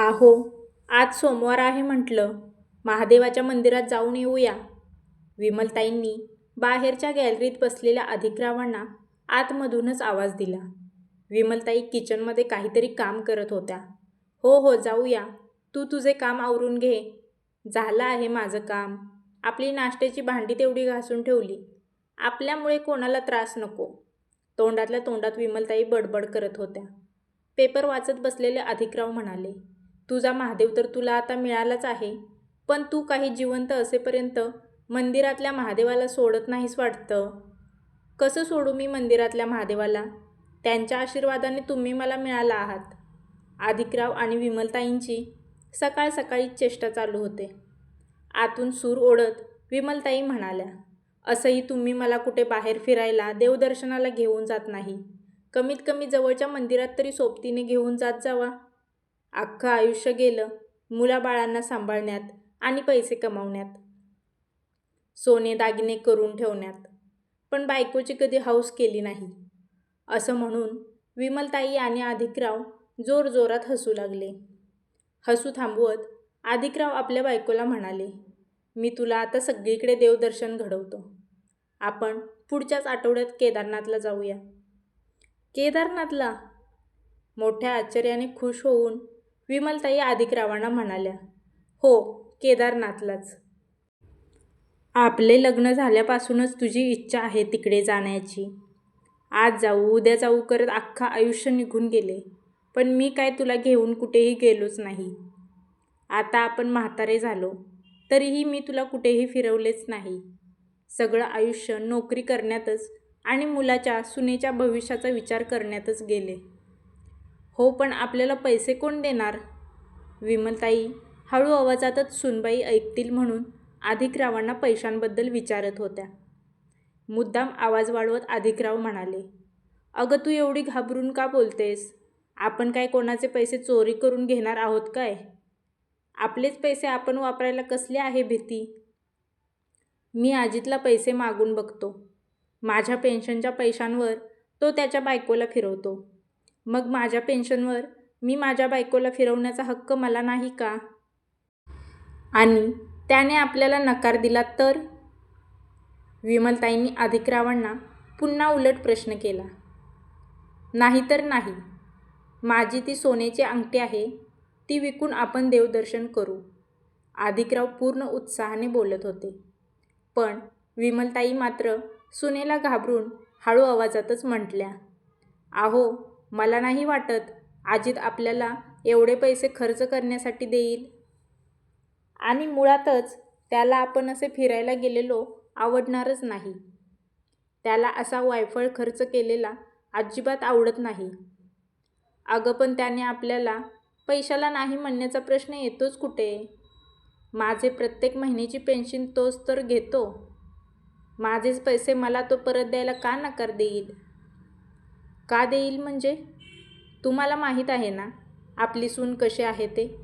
आहो आज सोमवार आहे म्हटलं. महादेवाच्या मंदिरात जाऊन येऊया. विमलताईंनी बाहेरच्या गॅलरीत बसलेल्या अधिकरावांना आतमधूनच आवाज दिला. विमलताई किचनमध्ये काहीतरी काम करत होत्या. हो हो जाऊया. तू तुझे काम आवरून घे. झालं आहे माझं काम. आपली नाश्त्याची भांडी तेवढी घासून ठेवली. आपल्यामुळे कोणाला त्रास नको. तोंडातल्या तोंडात विमलताई बडबड करत होत्या. पेपर वाचत बसलेले अधिकराव म्हणाले तुझा महादेव तर तुला आता मिळालाच आहे. पण तू काही जिवंत असेपर्यंत मंदिरातल्या महादेवाला सोडत नाहीस वाटतं. कसं सोडू मी मंदिरातल्या महादेवाला? त्यांच्या आशीर्वादाने तुम्ही मला मिळाला आहात. आदिकराव आणि विमलताईंची सकाळ सकाळीच चेष्टा चालू होते. आतून सूर ओढत विमलताई म्हणाल्या असंही तुम्ही मला कुठे बाहेर फिरायला देवदर्शनाला घेऊन जात नाही. कमीत कमी जवळच्या मंदिरात तरी सोबतीने घेऊन जात जावा. अख्खं आयुष्य गेलं मुलाबाळांना सांभाळण्यात आणि पैसे कमावण्यात. सोने दागिने करून ठेवण्यात. पण बायकोची कधी हौस केली नाही. असं म्हणून विमलताई आणि अधिकराव जोरजोरात हसू लागले. हसू थांबवत अधिकराव आपल्या बायकोला म्हणाले मी तुला आता सगळीकडे देवदर्शन घडवतो. आपण पुढच्याच आठवड्यात केदारनाथला जाऊया. केदारनाथला? मोठ्या आश्चर्याने खुश होऊन विमलताई आदिकरावांना म्हणाल्या हो केदारनाथलाच. आपले लग्न झाल्यापासूनच तुझी इच्छा आहे तिकडे जाण्याची. आज जाऊ उद्या जाऊ करत अख्खा आयुष्य निघून गेले. पण मी काय तुला घेऊन कुठेही गेलोच नाही. आता आपण म्हातारे झालो तरीही मी तुला कुठेही फिरवलेच नाही. सगळं आयुष्य नोकरी करण्यातच आणि मुलाच्या सुनेच्या भविष्याचा विचार करण्यातच गेले. हो पण आपल्याला पैसे कोण देणार? विमलताई हळू आवाजातच सुनबाई ऐकतील म्हणून अधिकरावांना पैशांबद्दल विचारत होत्या. मुद्दाम आवाज वाढवत अधिकराव म्हणाले अगं तू एवढी घाबरून का बोलतेस? आपण काय कोणाचे पैसे चोरी करून घेणार आहोत काय? आपलेच पैसे आपण वापरायला कसले आहे भीती? मी आजीतला पैसे मागून बघतो. माझ्या पेन्शनच्या पैशांवर तो त्याच्या बायकोला फिरवतो. मग माझ्या पेन्शनवर मी माझ्या बायकोला फिरवण्याचा हक्क मला नाही का? आणि त्याने आपल्याला नकार दिला तर? विमलताईंनी अधिकरावांना पुन्हा उलट प्रश्न केला. नाही तर नाही. माझी ती सोन्याची अंगठी आहे ती विकून आपण देवदर्शन करू अधिकराव पूर्ण उत्साहाने बोलत होते. पण विमलताई मात्र सुनेला घाबरून हळू आवाजातच म्हटल्या आहो मला नाही वाटत अजित आपल्याला एवढे पैसे खर्च करण्यासाठी देईल. आणि मुळातच त्याला आपण असे फिरायला गेलेलो आवडणारच नाही. त्याला असा वायफळ खर्च केलेला अजिबात आवडत नाही. अगं पण त्याने आपल्याला पैशाला नाही म्हणण्याचा प्रश्न येतोच कुठे? माझे प्रत्येक महिन्याची पेन्शन तोच तर घेतो. माझेच पैसे मला तो परत द्यायला का नकार देईल? का देईल म्हणजे? तुम्हाला माहीत आहे ना आपली सून कशी आहे ते?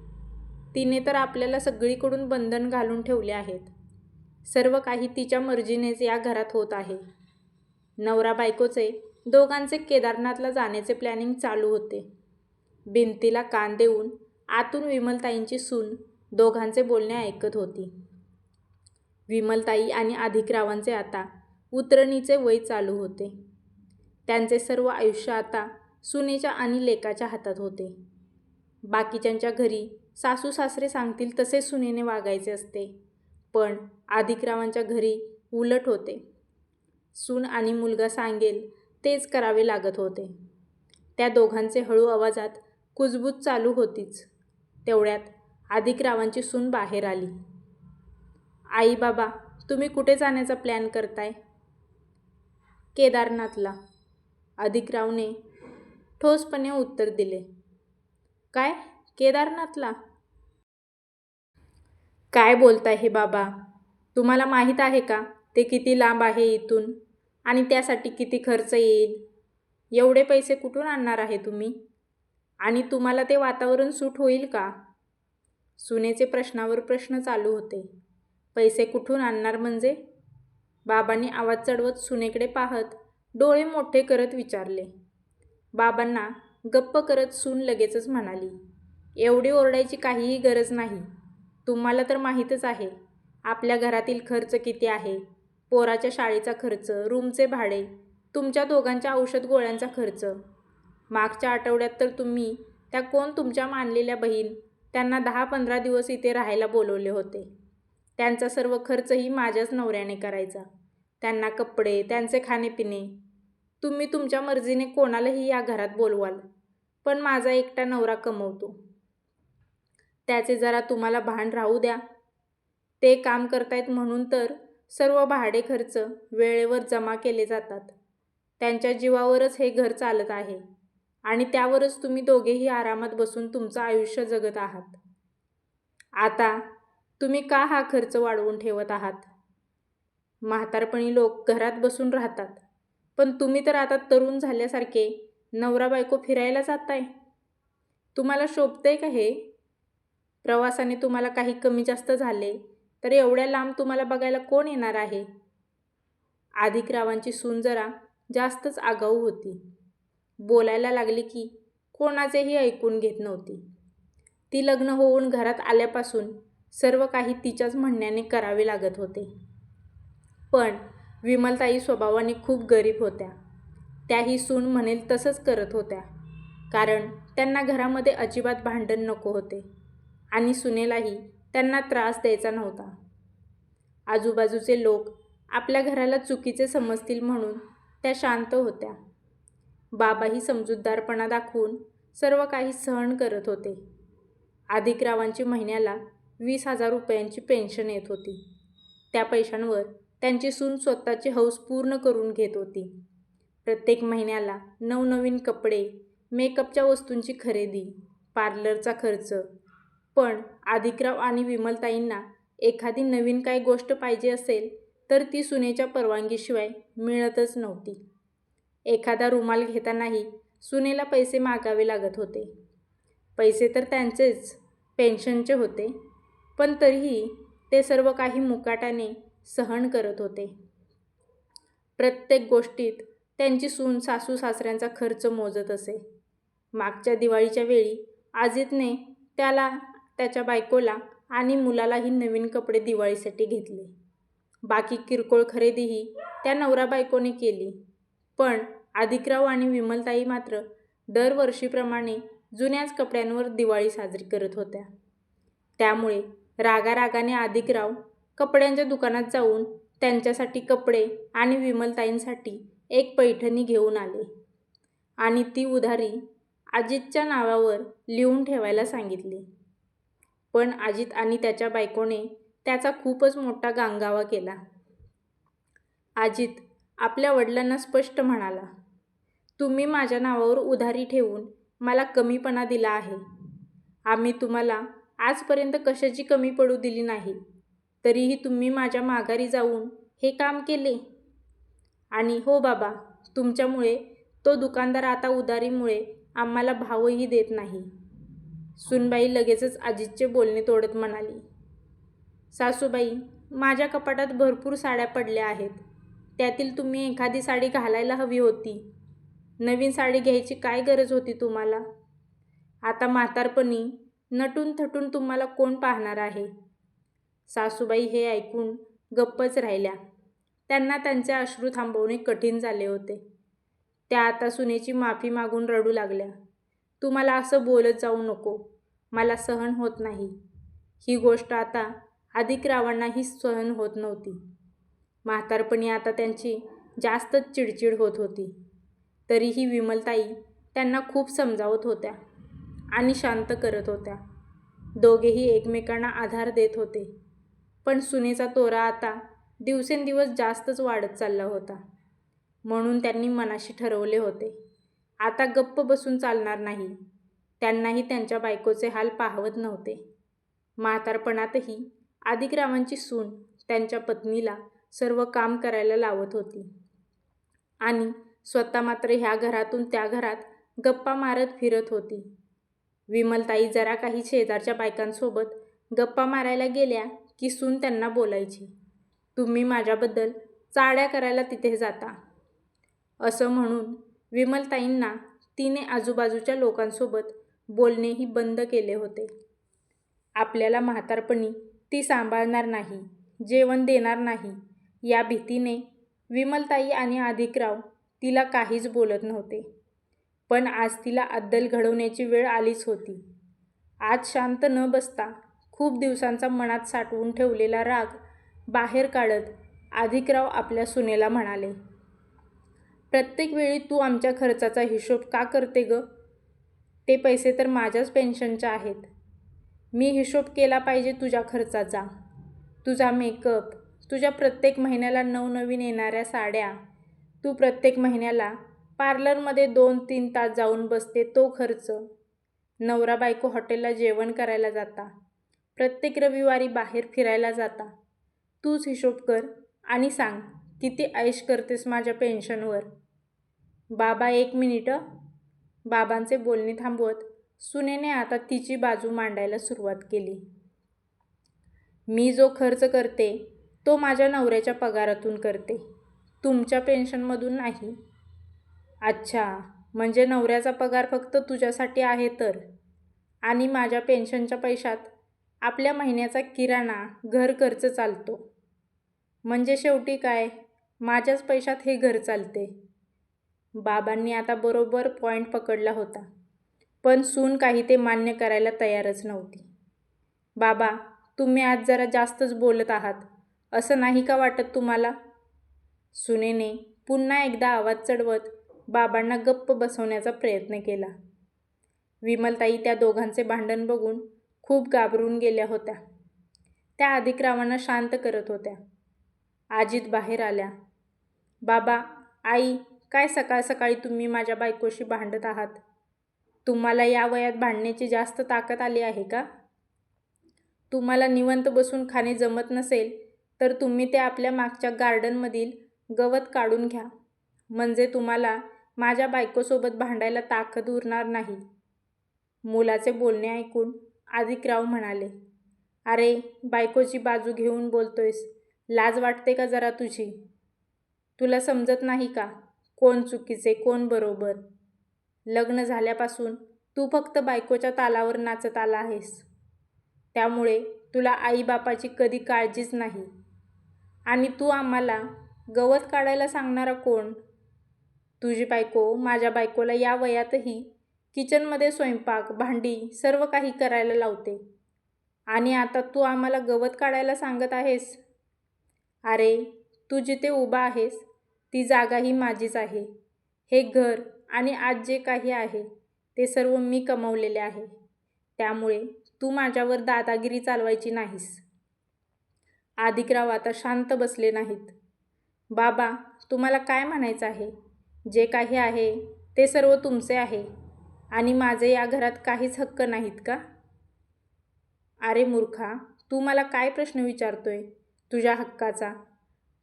तिने तर आपल्याला सगळीकडून बंधन घालून ठेवले आहेत. सर्व काही तिच्या मर्जीनेच या घरात होत आहे. नवरा बायकोचे दोघांचे केदारनाथला जाण्याचे प्लॅनिंग चालू होते. भिंतीला कान देऊन आतून विमलताईंची सून दोघांचे बोलणे ऐकत होती. विमलताई आणि अधिकरावांचे आता उतरणीचे वय चालू होते. त्यांचे सर्व आयुष्य आता सुनेच्या आणि लेकाच्या हातात होते. बाकीच्यांच्या घरी सासू सासरे सांगतील तसे सुनेने वागायचे असते. पण आदिकरावांच्या घरी उलट होते. सून आणि मुलगा सांगेल तेच करावे लागत होते. त्या दोघांचे हळू आवाजात कुजबूज चालू होतीच. तेवढ्यात आदिकरावांची सून बाहेर आली. आई बाबा तुम्ही कुठे जाण्याचा प्लॅन करताय? केदारनाथला. अधिकरावने ठोसपणे उत्तर दिले. काय? केदारनाथला? काय बोलताय हे बाबा? तुम्हाला माहीत आहे का? ते किती लांब आहे इथून? आणि त्यासाठी किती खर्च येईल? एवढे पैसे कुठून आणणार आहे तुम्ही? आणि तुम्हाला ते वातावरण सूट होईल का? सुनेचे प्रश्नावर प्रश्न चालू होते. पैसे कुठून आणणार म्हणजे? बाबांनी आवाज चढवत सुनेकडे पाहत डोळे मोठे करत विचारले. बाबांना गप्प करत सून लगेचच म्हणाली एवढी ओरडायची काहीही गरज नाही. तुम्हाला तर माहीतच आहे आपल्या घरातील खर्च किती आहे पोराच्या शाळेचा खर्च रूमचे भाडे तुमच्या दोघांच्या औषध गोळ्यांचा खर्च. मागच्या आठवड्यात तर तुम्ही त्या कोण तुमच्या मानलेल्या बहीण त्यांना दहा पंधरा दिवस इथे राहायला बोलवले होते. त्यांचा सर्व खर्चही माझ्याच नवऱ्याने करायचा. त्यांना कपडे त्यांचे खाणेपिणे तुम्ही तुमच्या मर्जीने कोणालाही या घरात बोलवाल. पण माझा एकटा नवरा कमवतो. त्याचे जरा तुम्हाला भान राहू द्या. ते काम करतायत म्हणून तर सर्व भाडे खर्च वेळेवर जमा केले जातात. त्यांच्या जीवावरच हे घर चालत आहे आणि त्यावरच तुम्ही दोघेही आरामात बसून तुमचं आयुष्य जगत आहात. आता तुम्ही का हा खर्च वाढवून ठेवत आहात? म्हातारपणी लोक घरात बसून राहतात. पण तुम्ही तर आता तरुण झाल्यासारखे नवरा बायको फिरायला जाताय. तुम्हाला शोभतंय का हे? प्रवासाने तुम्हाला काही कमी जास्त झाले तर एवढ्या लांब तुम्हाला बघायला कोण येणार आहे? आदिकरावांची सून जरा जास्तच आगाऊ होती. बोलायला लागली की कोणाचेही ऐकून घेत नव्हती. ती लग्न होऊन घरात आल्यापासून सर्व काही तिच्याच म्हणण्याने करावे लागत होते. पण विमलताई स्वभावाने खूप गरीब होत्या. त्याही सून म्हणेल तसंच करत होत्या. कारण त्यांना घरामध्ये अजिबात भांडण नको होते. आणि सुनेलाही त्यांना त्रास द्यायचा नव्हता. आजूबाजूचे लोक आपल्या घराला चुकीचे समजतील म्हणून त्या शांत होत्या. बाबाही समजूतदारपणा दाखवून सर्व काही सहन करत होते. आदिकरावांची महिन्याला वीस हजार रुपयांची पेन्शन येत होती. त्या पैशांवर त्यांची सून स्वतःची हौस पूर्ण करून घेत होती. प्रत्येक महिन्याला नवनवीन कपडे मेकअपच्या वस्तूंची खरेदी पार्लरचा खर्च. पण आदिकराव आणि विमलताईंना एखादी नवीन काही गोष्ट पाहिजे असेल तर ती सुनेच्या परवानगीशिवाय मिळतच नव्हती. एखादा रुमाल घेतानाही सुनेला पैसे मागावे लागत होते. पैसे तर त्यांचेच पेन्शनचे होते. पण तरीही ते सर्व काही मुकाटाने सहन करत होते. प्रत्येक गोष्टीत त्यांची सून सासू सासऱ्यांचा खर्च मोजत असे. मागच्या दिवाळीच्या वेळी आजितने त्याला त्याच्या बायकोला आणि मुलालाही नवीन कपडे दिवाळीसाठी घेतले. बाकी किरकोळ खरेदीही त्या नवरा बायकोने केली. पण आदिकराव आणि विमलताई मात्र दरवर्षीप्रमाणे जुन्याच कपड्यांवर दिवाळी साजरी करत होत्या. त्यामुळे रागारागाने आदिकराव कपड्यांच्या दुकानात जाऊन त्यांच्यासाठी कपडे आणि विमलताईंसाठी एक पैठणी घेऊन आले. आणि ती उधारी अजितच्या नावावर लिहून ठेवायला सांगितली. पण अजित आणि त्याच्या बायकोने त्याचा खूपच मोठा गांगावा केला. अजित आपल्या वडिलांना स्पष्ट म्हणाला तुम्ही माझ्या नावावर उधारी ठेवून मला कमीपणा दिला आहे. आम्ही तुम्हाला आजपर्यंत कशाची कमी पडू दिली नाही. तरीही तुम्ही माझ्या माघारी जाऊन हे काम केले. आणि हो बाबा तुमच्यामुळे तो दुकानदार आता उदारीमुळे आम्हाला भावही देत नाही. सुनबाई लगेचच अजितचे बोलणे तोडत म्हणाली. सासूबाई माझ्या कपाटात भरपूर साड्या पडल्या आहेत. त्यातील तुम्ही एखादी साडी घालायला हवी होती. नवीन साडी घ्यायची काय गरज होती तुम्हाला? आता म्हातारपणी नटून थटून तुम्हाला कोण पाहणार आहे? सासूबाई हे ऐकून गप्पच राहिल्या. त्यांना त्यांचे अश्रू थांबवणे कठीण झाले होते. त्या आता सुनेची माफी मागून रडू लागल्या. तू मला असं बोलत जाऊ नको. मला सहन होत नाही. ही गोष्ट आता अधिक रावांनाही सहन होत नव्हती. म्हातारपणी आता त्यांची जास्तच चिडचिड होत होती. तरीही विमलताई त्यांना खूप समजावत होत्या आणि शांत करत होत्या. दोघेही एकमेकांना आधार देत होते. पण सुनेचा तोरा आता दिवसेंदिवस जास्तच वाढत चालला होता. म्हणून त्यांनी मनाशी ठरवले होते. आता गप्प बसून चालणार नाही. त्यांनाही त्यांच्या बायकोचे हाल पाहवत नव्हते. म्हातारपणातही आदिग्रामांची सून त्यांच्या पत्नीला सर्व काम करायला लावत होती. आणि स्वतः मात्र ह्या घरातून त्या घरात गप्पा मारत फिरत होती. विमलताई जरा काही शेजारच्या बायकांसोबत गप्पा मारायला गेल्या की सून त्यांना बोलायची तुम्ही माझ्याबद्दल चाड्या करायला तिथे जाता. असं म्हणून विमलताईंना तिने आजूबाजूच्या लोकांसोबत बोलणेही बंद केले होते. आपल्याला म्हातारपणी ती सांभाळणार नाही जेवण देणार नाही. या भीतीने विमलताई आणि अधिकराव तिला काहीच बोलत नव्हते. पण आज तिला अद्दल घडवण्याची वेळ आलीच होती. आज शांत न बसता खूप दिवसांचा मनात साठवून ठेवलेला राग बाहेर काढत अधिकराव आपल्या सुनेला म्हणाले प्रत्येक वेळी तू आमच्या खर्चाचा हिशोब का करते ग? ते पैसे तर माझ्याच पेन्शनच्या आहेत. मी हिशोब केला पाहिजे तुझ्या खर्चाचा. तुझा मेकअप तुझ्या प्रत्येक महिन्याला नवनवीन येणाऱ्या साड्या. तू प्रत्येक महिन्याला पार्लरमध्ये दोन तीन तास जाऊन बसते तो खर्च. नवरा बायको हॉटेलला जेवण करायला जाता. प्रत्येक रविवारी बाहेर फिरायला जाता. तूच हिशोब कर आणि सांग किती ऐश करतेस माझ्या पेन्शनवर? बाबा एक मिनिटं. बाबांचे बोलणे थांबवत सुनेने आता तिची बाजू मांडायला सुरुवात केली. मी जो खर्च करते तो माझ्या नवऱ्याच्या पगारातून करते. तुमच्या पेन्शनमधून नाही. अच्छा म्हणजे नवऱ्याचा पगार फक्त तुझ्यासाठी आहे तर? आणि माझ्या पेन्शनच्या पैशात आपल्या महिन्याचा किराणा घर खर्च चालतो. म्हणजे शेवटी काय? माझ्याच पैशात हे घर चालते. बाबांनी आता बरोबर पॉईंट पकडला होता. पण सून काही ते मान्य करायला तयारच नव्हती. बाबा तुम्ही आज जरा जास्तच बोलत आहात. असं नाही का वाटत तुम्हाला? सुनेने पुन्हा एकदा आवाज चढवत बाबांना गप्प बसवण्याचा प्रयत्न केला. विमलताई त्या दोघांचे भांडण बघून खूप घाबरून गेल्या होत्या. त्या अधिकरावांना शांत करत होत्या. आजीत बाहेर आल्या. बाबा आई काय सकाळ सकाळी तुम्ही माझ्या बायकोशी भांडत आहात? तुम्हाला या वयात भांडण्याची जास्त ताकद आली आहे का? तुम्हाला निवंत बसून खाणे जमत नसेल तर तुम्ही ते आपल्या मागच्या गार्डनमधील गवत काढून घ्या. म्हणजे तुम्हाला माझ्या बायकोसोबत भांडायला ताकद उरणार नाही. मुलाचे बोलणे ऐकून आदिकराव म्हणाले अरे बायकोची बाजू घेऊन बोलतोयस. लाज वाटते का जरा तुझी? तुला समजत नाही का? कोण चुकीचे कोण बरोबर? लग्न झाल्यापासून तू फक्त बायकोच्या तालावर नाचत आला आहेस. त्यामुळे तुला आईबापाची कधी काळजीच नाही. आणि तू आम्हाला गवत काढायला सांगणारा कोण? तुझी बायको माझ्या बायकोला या वयातही किचनमध्ये स्वयंपाक भांडी सर्व काही करायला लावते. आणि आता तू आम्हाला गवत काढायला सांगत आहेस? अरे तू जिथे उभा आहेस ती जागाही माझीच आहे. हे घर आणि आज जे काही आहे ते सर्व मी कमवलेले आहे. त्यामुळे तू माझ्यावर दादागिरी चालवायची नाहीस. आदिकराव आता शांत बसले नाहीत. बाबा तुम्हाला काय म्हणायचं आहे? जे काही आहे ते सर्व तुमचे आहे. आणि माझे या घरात काहीच हक्क नाहीत का? अरे मूर्खा तू मला काय प्रश्न विचारतोय? तुझ्या हक्काचा.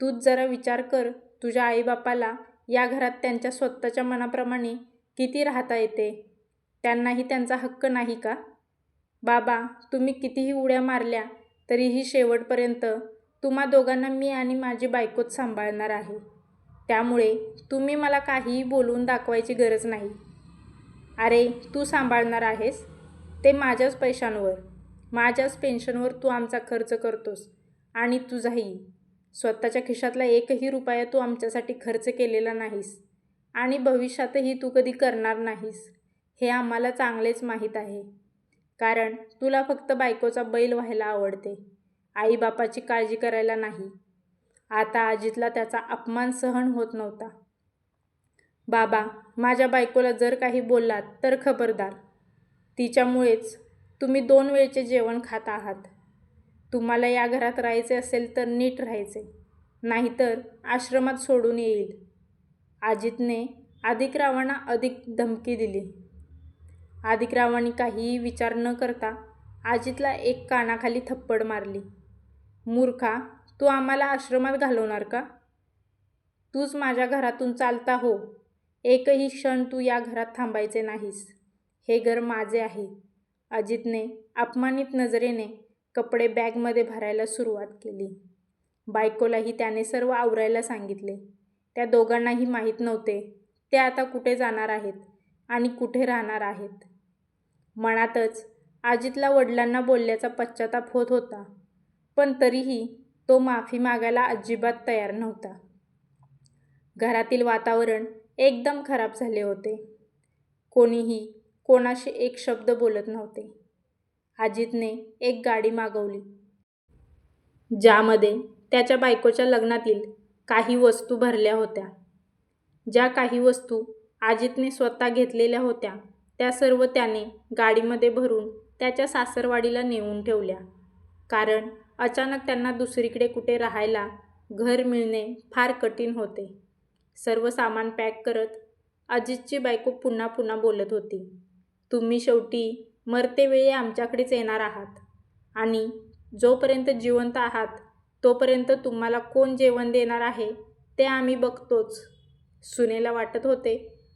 तूच जरा विचार कर तुझ्या आईबापाला या घरात त्यांच्या स्वतःच्या मनाप्रमाणे किती राहता येते? त्यांनाही त्यांचा हक्क नाही का? बाबा तुम्ही कितीही उड्या मारल्या तरीही शेवटपर्यंत तुम्हा दोघांना मी आणि माझी बायकोच सांभाळणार आहे. त्यामुळे तुम्ही मला काहीही बोलून दाखवायची गरज नाही. अरे तू सांभाळणार आहेस? ते माझ्याच पैशांवर. माझ्याच पेन्शनवर तू आमचा खर्च करतोस. आणि तुझाही. स्वतःच्या खिशातला एकही रुपया तू आमच्यासाठी खर्च केलेला नाहीस. आणि भविष्यातही तू कधी करणार नाहीस हे आम्हाला चांगलेच माहीत आहे. कारण तुला फक्त बायकोचा बैल व्हायला आवडते. आईबापाची काळजी करायला नाही. आता अजितला त्याचा अपमान सहन होत नव्हता. बाबा माझ्या बायकोला जर काही बोललात तर खबरदार. तिच्यामुळेच तुम्ही दोन वेळचे जेवण खात आहात. तुम्हाला या घरात राहायचे असेल तर नीट राहायचे. नाहीतर आश्रमात सोडून येईल. अजितने आदिकरावांना अधिक धमकी दिली. आदिकरावांनी काहीही विचार न करता अजितला एक कानाखाली थप्पड मारली. मूर्खा तू आम्हाला आश्रमात घालवणार का? तूच माझ्या घरातून चालता हो. एकही क्षण तू या घरात थांबायचे नाहीस. हे घर माझे आहे. अजितने अपमानित नजरेने कपडे बॅगमध्ये भरायला सुरुवात केली. बायकोलाही त्याने सर्व आवरायला सांगितले. त्या दोघांनाही माहीत नव्हते. ते आता कुठे जाणार आहेत आणि कुठे राहणार आहेत? मनातच अजितला वडिलांना बोलल्याचा पश्चाताप होत होता. पण तरीही तो माफी मागायला अजिबात तयार नव्हता. घरातील वातावरण एकदम खराब झाले होते. कोणीही कोणाशी एक शब्द बोलत नव्हते. अजितने एक गाडी मागवली. ज्यामध्ये त्याच्या बायकोच्या लग्नातील काही वस्तू भरल्या होत्या. ज्या काही वस्तू अजितने स्वतः घेतलेल्या होत्या त्या सर्व त्याने गाडीमध्ये भरून त्याच्या सासरवाडीला नेऊन ठेवल्या. कारण अचानक त्यांना दुसरीकडे कुठे राहायला घर मिळणे फार कठीण होते. सर्व सामान पॅक करत अजितची बायको पुन्हा पुन्हा बोलत होती तुम्ही शेवटी मरतेवेळी आमच्याकडेच येणार आहात आणि जोपर्यंत जिवंत आहात तोपर्यंत तुम्हाला कोण जेवण देणार आहे ते आम्ही बघतोच. सुनेला वाटत होते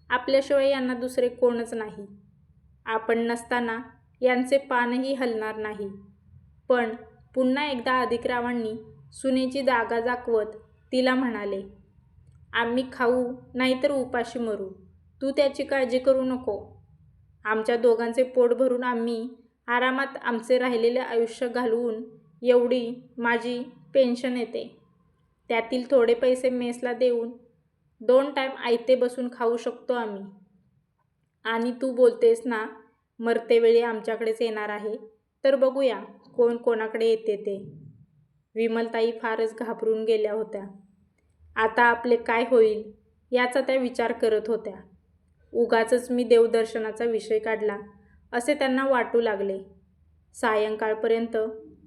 आपल्याशिवाय यांना दुसरे कोणच नाही. आपण नसताना यांचे पानही हलणार नाही. पण पुन्हा एकदा अधिकरावांनी सुनेची जागा दाखवत तिला म्हणाले आम्ही खाऊ नाहीतर उपाशी मरू. तू त्याची काळजी करू नको. आमच्या दोघांचे पोट भरून आम्ही आरामात आमचे राहिलेले आयुष्य घालवून एवढी माझी पेन्शन येते. त्यातील थोडे पैसे मेसला देऊन दोन टाईम आयते बसून खाऊ शकतो आम्ही. आणि तू बोलतेस ना मरतेवेळी आमच्याकडेच येणार आहे तर बघूया कोण कोणाकडे येते ते. विमलताई फारच घाबरून गेल्या होत्या. आता आपले काय होईल याचा त्या विचार करत होत्या. उगाचच मी देवदर्शनाचा विषय काढला असे त्यांना वाटू लागले. सायंकाळपर्यंत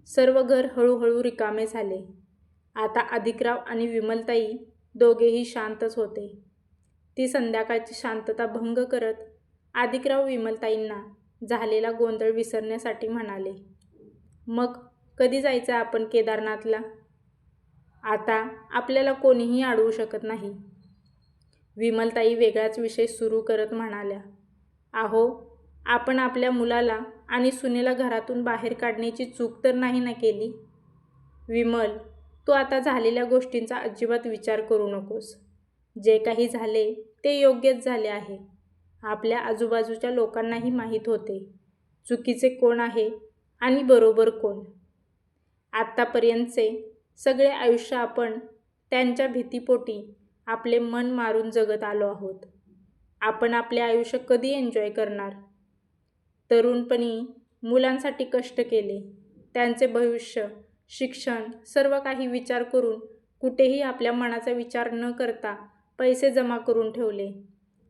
सर्व घर हळूहळू रिकामे झाले. आता अधिकराव आणि विमलताई दोघेही शांतच होते. ती संध्याकाळची शांतता भंग करत अधिकराव विमलताईंना झालेला गोंधळ विसरण्यासाठी म्हणाले मग कधी जायचं आपण केदारनाथला? आता आपल्याला कोणीही अडवू शकत नाही. विमलताई वेगळाच विषय सुरू करत म्हणाल्या आहो आपण आपल्या मुलाला आणि सुनेला घरातून बाहेर काढण्याची चूक तर नाही ना केली? विमल तू आता झालेल्या गोष्टींचा अजिबात विचार करू नकोस. जे काही झाले ते योग्यच झाले आहे. आपल्या आजूबाजूच्या लोकांनाही माहीत होते. चुकीचे कोण आहे आणि बरोबर कोण? आत्तापर्यंतचे सगळे आयुष्य आपण त्यांच्या भीतीपोटी आपले मन मारून जगत आलो आहोत. आपण आपले आयुष्य कधी एन्जॉय करणार? तरुणपणी मुलांसाठी कष्ट केले. त्यांचे भविष्य शिक्षण सर्व काही विचार करून कुठेही आपल्या मनाचा विचार न करता पैसे जमा करून ठेवले.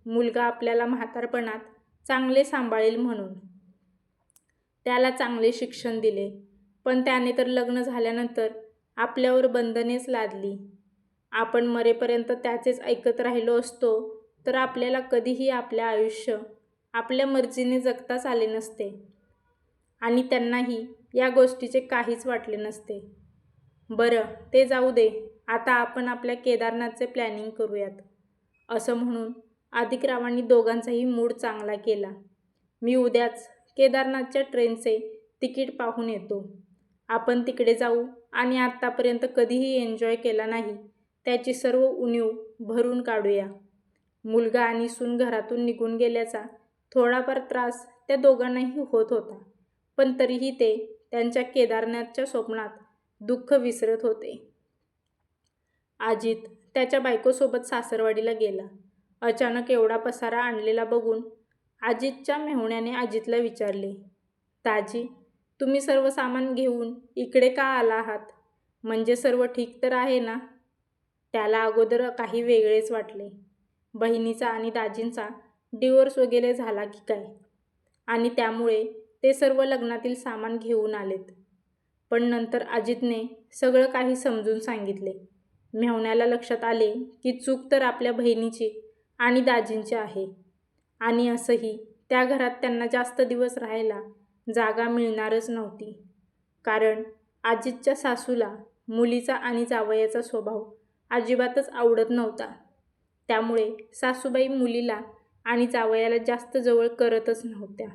मुलगा आपल्याला म्हातारपणात चांगले सांभाळेल म्हणून. त्याला चांगले शिक्षण दिले. पण त्याने तर लग्न झाल्यानंतर आपल्यावर बंधनेच लादली. आपण मरेपर्यंत त्याचेच ऐकत राहिलो असतो तर आपल्याला कधीही आपले आयुष्य आपल्या मर्जीने जगताच आले नसते. आणि त्यांनाही या गोष्टीचे काहीच वाटले नसते. बरं ते जाऊ दे. आता आपण आपल्या केदारनाथचे प्लॅनिंग करूयात. असं म्हणून आदिकरावांनी दोघांचाही मूड चांगला केला. मी उद्याच केदारनाथच्या ट्रेनचे तिकीट पाहून येतो. आपण तिकडे जाऊ. आणि आत्तापर्यंत कधीही एन्जॉय केला नाही. त्याची सर्व उणीव भरून काढूया. मुलगा आणि सून घरातून निघून गेल्याचा थोडाफार त्रास त्या दोघांनाही होत होता. पण तरीही ते त्यांच्या केदारनाथच्या स्वप्नात दुःख विसरत होते. अजित त्याच्या बायकोसोबत सासरवाडीला गेला. अचानक एवढा पसारा आणलेला बघून अजितच्या मेहुण्याने अजितला विचारले ताजी तुम्ही सर्व सामान घेऊन इकडे का आला आहात? म्हणजे सर्व ठीक तर आहे ना? त्याला अगोदर काही वेगळेच वाटले. बहिणीचा आणि दाजींचा डिवोर्स वगैरे झाला की काय? आणि त्यामुळे ते सर्व लग्नातील सामान घेऊन आलेत. पण नंतर अजितने सगळं काही समजून सांगितले. मेहण्याला लक्षात आले की चूक तर आपल्या बहिणीची आणि दाजींची आहे. आणि असंही त्या घरात त्यांना जास्त दिवस राहायला जागा मिळणारच नव्हती. कारण आजीतच्या सासूला मुलीचा आणि जावयाचा स्वभाव अजिबातच आवडत नव्हता. त्यामुळे सासूबाई मुलीला आणि जावयाला जास्त जवळ करतच नव्हत्या.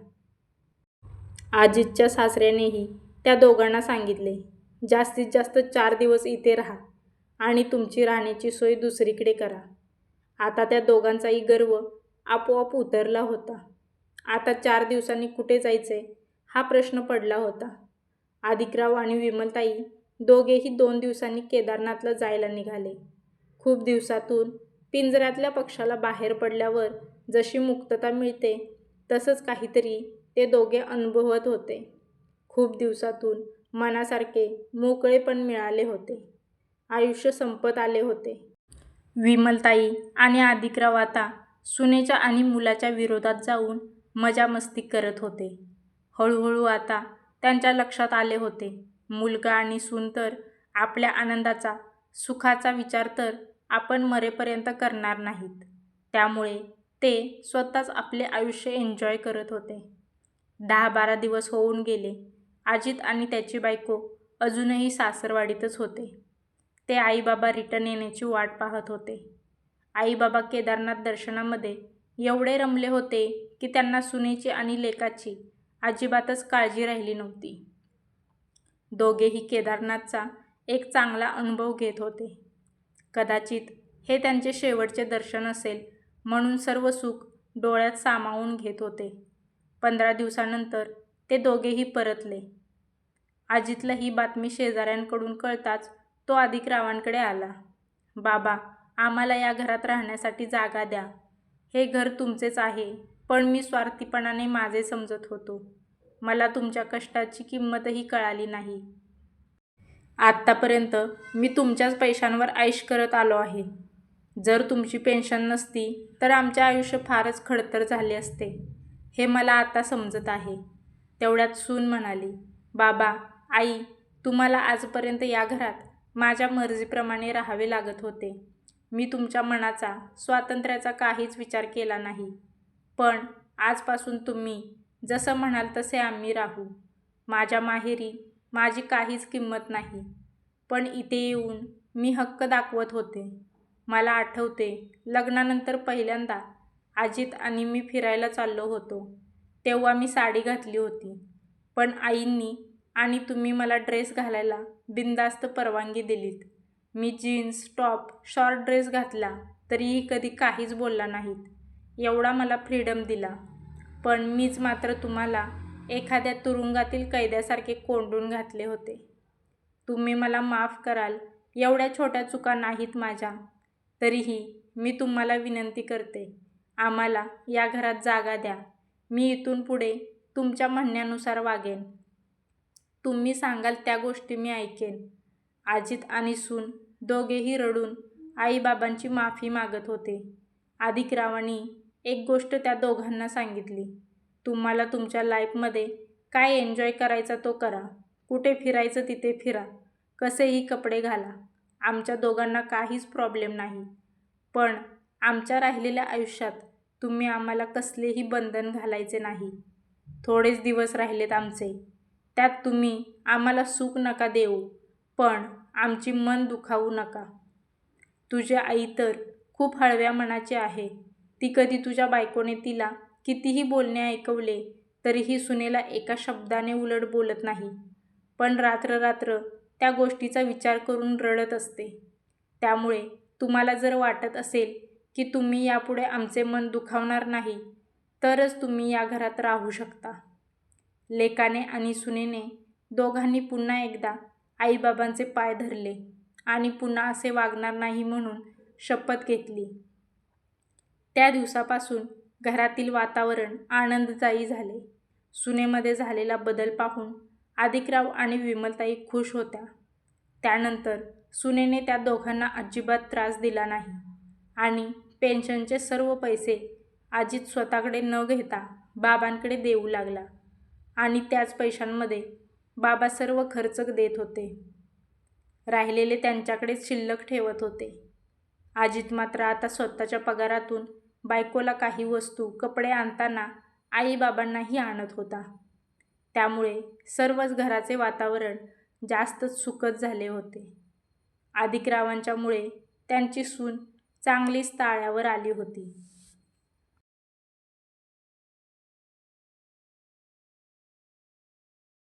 आजीतच्या सासऱ्यानेही त्या दोघांना सांगितले जास्तीत जास्त चार दिवस इथे राहा आणि तुमची राहण्याची सोय दुसरीकडे करा. आता त्या दोघांचाही गर्व आपोआप उतरला होता. आता चार दिवसांनी कुठे जायचे हा प्रश्न पडला होता. आदिकराव आणि विमलताई दोघेही दोन दिवसांनी केदारनाथला जायला निघाले. खूप दिवसातून पिंजऱ्यातल्या पक्षाला बाहेर पडल्यावर जशी मुक्तता मिळते तसंच काहीतरी ते दोघे अनुभवत होते. खूप दिवसातून मनासारखे मोकळेपण मिळाले होते. आयुष्य संपत आले होते. विमलताई आणि आदिकराव आता सुनेच्या आणि मुलाच्या विरोधात जाऊन मजा मस्ती करत होते. हळूहळू आता त्यांच्या लक्षात आले होते. मुलगा आणि सून तर आपल्या आनंदाचा सुखाचा विचार तर आपण मरेपर्यंत करणार नाहीत. त्यामुळे ते स्वतःच आपले आयुष्य एन्जॉय करत होते. दहा बारा दिवस होऊन गेले. अजित आणि त्याची बायको अजूनही सासरवाडीतच होते. ते आईबाबा रिटर्न येण्याची वाट पाहत होते. आईबाबा केदारनाथ दर्शनामध्ये एवढे रमले होते की त्यांना सुनेची आणि लेकाची अजिबातच काळजी राहिली नव्हती. दोघेही केदारनाथचा एक चांगला अनुभव घेत होते. कदाचित हे त्यांचे शेवटचे दर्शन असेल म्हणून सर्व सुख डोळ्यात सामावून घेत होते. पंधरा दिवसानंतर ते दोघेही परतले. अजितला ही बातमी शेजाऱ्यांकडून कळताच तो आदिकरावांकडे आला. बाबा आम्हाला या घरात राहण्यासाठी जागा द्या. हे घर तुमचेच आहे पण मी स्वार्थीपणाने माझे समजत होतो. मला तुमच्या कष्टाची किंमतही कळाली नाही. आत्तापर्यंत मी तुमच्याच पैशांवर ऐश करत आलो आहे. जर तुमची पेन्शन नसती तर आमचे आयुष्य फारच खडतर झाले असते. हे मला आता समजत आहे. तेवढ्यात सून म्हणाली बाबा आई तुम्हाला आजपर्यंत या घरात माझ्या मर्जीप्रमाणे राहावे लागत होते. मी तुमच्या मनाचा स्वातंत्र्याचा काहीच विचार केला नाही. पण आजपासून तुम्ही जसं म्हणाल तसे आम्ही राहू. माझ्या माहेरी माझी काहीच किंमत नाही. पण इथे येऊन मी हक्क दाखवत होते. मला आठवते लग्नानंतर पहिल्यांदा अजित आणि मी फिरायला चाललो होतो. तेव्हा मी साडी घातली होती. पण आईंनी आणि तुम्ही मला ड्रेस घालायला बिनधास्त परवानगी दिलीत. मी जीन्स टॉप शॉर्ट ड्रेस घातला तरीही कधी काहीच बोलला नाहीत. एवढा मला फ्रीडम दिला. पण मीच मात्र तुम्हाला एखाद्या तुरुंगातील कैद्यासारखे कोंडून घातले होते. तुम्ही मला माफ कराल एवढ्या छोट्या चुका नाहीत माझ्या. तरीही मी तुम्हाला विनंती करते आम्हाला या घरात जागा द्या. मी इथून पुढे तुमच्या म्हणण्यानुसार वागेन. तुम्ही सांगाल त्या गोष्टी मी ऐकेन. अजित आणि सून दोघेही रडून आईबाबांची माफी मागत होते. आदिकरावांनी एक गोष्ट त्या दोघांना सांगितली. तुम्हाला तुमच्या लाईफमध्ये काय एन्जॉय करायचा तो करा. कुठे फिरायचं तिथे फिरा. कसेही कपडे घाला. आमच्या दोघांना काहीच प्रॉब्लेम नाही. पण आमच्या राहिलेल्या आयुष्यात तुम्ही आम्हाला कसलेही बंधन घालायचे नाही. थोडेच दिवस राहिलेत आमचे. त्यात तुम्ही आम्हाला सुख नका देऊ पण आमची मन दुखावू नका. तुझी आई तर खूप हळव्या मनाची आहे. ती कधी तुझ्या बायकोने तिला कितीही बोलणे ऐकवले तरीही सुनेला एका शब्दाने उलट बोलत नाही. पण रात्र रात्र त्या गोष्टीचा विचार करून रडत असते. त्यामुळे तुम्हाला जर वाटत असेल की तुम्ही यापुढे आमचे मन दुखावणार नाही तरच तुम्ही या घरात राहू शकता. लेकाने आणि सुनेने दोघांनी पुन्हा एकदा आईबाबांचे पाय धरले आणि पुन्हा असे वागणार नाही म्हणून शपथ घेतली. त्या दिवसापासून घरातील वातावरण आनंददायी झाले. सुनेमध्ये झालेला बदल पाहून आदिकराव आणि विमलताई खुश होत्या. त्यानंतर सुनेने त्या दोघांना अजिबात त्रास दिला नाही आणि पेन्शनचे सर्व पैसे अजित स्वतःकडे न घेता बाबांकडे देऊ लागला आणि त्याच पैशांमध्ये बाबा सर्व खर्च देत होते. राहिलेले त्यांच्याकडे शिल्लक ठेवत होते. अजित मात्र आता स्वतःच्या पगारातून बायकोला काही वस्तू कपडे आणताना आईबाबांनाही आणत होता. त्यामुळे सर्वच घराचे वातावरण जास्तच सुखद झाले होते. आदिकरावांच्यामुळे त्यांची सून चांगलीच ताळ्यावर आली होती.